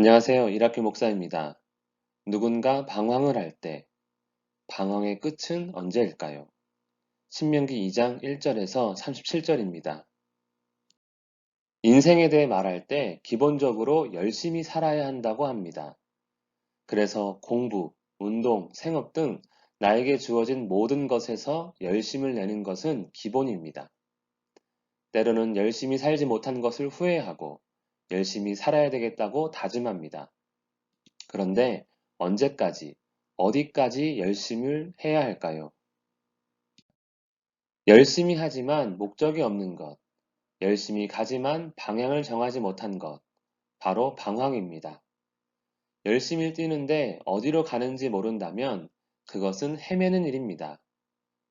안녕하세요. 이라클 목사입니다. 누군가 방황을 할 때 방황의 끝은 언제일까요? 신명기 2장 1절에서 37절입니다. 인생에 대해 말할 때 기본적으로 열심히 살아야 한다고 합니다. 그래서 공부, 운동, 생업 등 나에게 주어진 모든 것에서 열심을 내는 것은 기본입니다. 때로는 열심히 살지 못한 것을 후회하고 열심히 살아야 되겠다고 다짐합니다. 그런데 언제까지, 어디까지 열심을 해야 할까요? 열심히 하지만 목적이 없는 것, 열심히 가지만 방향을 정하지 못한 것, 바로 방황입니다. 열심히 뛰는데 어디로 가는지 모른다면 그것은 헤매는 일입니다.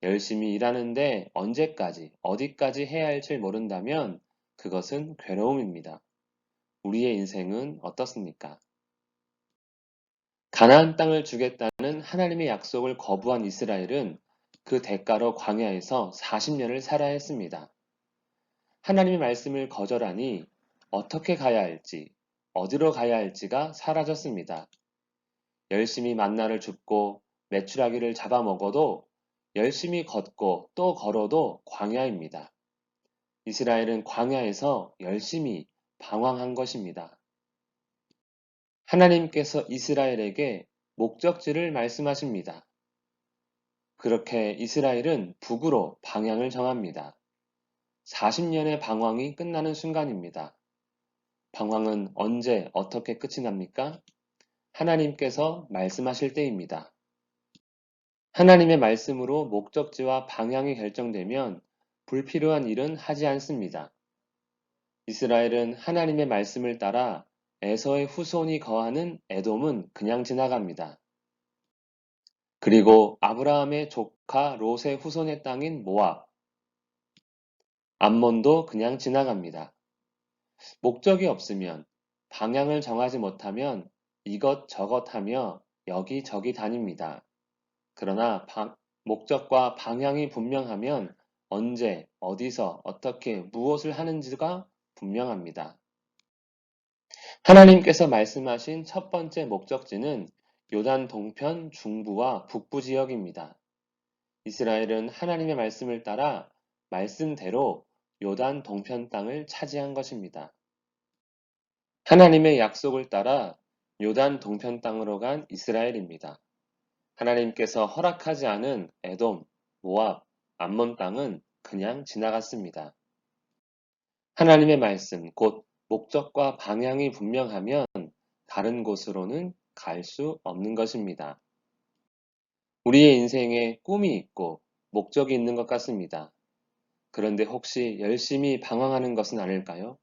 열심히 일하는데 언제까지, 어디까지 해야 할지 모른다면 그것은 괴로움입니다. 우리의 인생은 어떻습니까? 가나안 땅을 주겠다는 하나님의 약속을 거부한 이스라엘은 그 대가로 광야에서 40년을 살아야 했습니다. 하나님의 말씀을 거절하니 어떻게 가야 할지, 어디로 가야 할지가 사라졌습니다. 열심히 만나를 줍고 메추라기를 잡아먹어도 열심히 걷고 또 걸어도 광야입니다. 이스라엘은 광야에서 열심히 방황한 것입니다. 하나님께서 이스라엘에게 목적지를 말씀하십니다. 그렇게 이스라엘은 북으로 방향을 정합니다. 40년의 방황이 끝나는 순간입니다. 방황은 언제 어떻게 끝이 납니까? 하나님께서 말씀하실 때입니다. 하나님의 말씀으로 목적지와 방향이 결정되면 불필요한 일은 하지 않습니다. 이스라엘은 하나님의 말씀을 따라 에서의 후손이 거하는 에돔은 그냥 지나갑니다. 그리고 아브라함의 조카 롯의 후손의 땅인 모압, 암몬도 그냥 지나갑니다. 목적이 없으면, 방향을 정하지 못하면 이것저것 하며 여기저기 다닙니다. 그러나 방, 목적과 방향이 분명하면 언제, 어디서, 어떻게, 무엇을 하는지가 분명합니다. 하나님께서 말씀하신 첫 번째 목적지는 요단 동편 중부와 북부 지역입니다. 이스라엘은 하나님의 말씀을 따라 말씀대로 요단 동편 땅을 차지한 것입니다. 하나님의 약속을 따라 요단 동편 땅으로 간 이스라엘입니다. 하나님께서 허락하지 않은 에돔, 모압, 암몬 땅은 그냥 지나갔습니다. 하나님의 말씀, 곧 목적과 방향이 분명하면 다른 곳으로는 갈 수 없는 것입니다. 우리의 인생에 꿈이 있고 목적이 있는 것 같습니다. 그런데 혹시 열심히 방황하는 것은 아닐까요?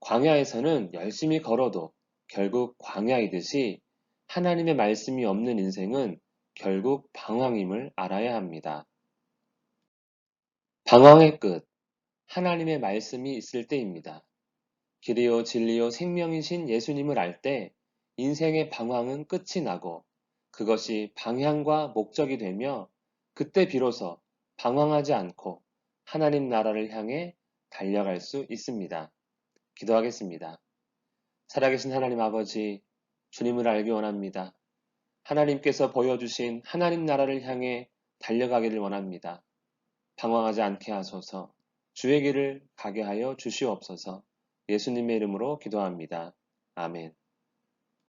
광야에서는 열심히 걸어도 결국 광야이듯이 하나님의 말씀이 없는 인생은 결국 방황임을 알아야 합니다. 방황의 끝, 하나님의 말씀이 있을 때입니다. 길이요 진리요 생명이신 예수님을 알 때 인생의 방황은 끝이 나고 그것이 방향과 목적이 되며 그때 비로소 방황하지 않고 하나님 나라를 향해 달려갈 수 있습니다. 기도하겠습니다. 살아계신 하나님 아버지, 주님을 알기 원합니다. 하나님께서 보여주신 하나님 나라를 향해 달려가기를 원합니다. 방황하지 않게 하소서 주의 길을 가게 하여 주시옵소서 예수님의 이름으로 기도합니다. 아멘.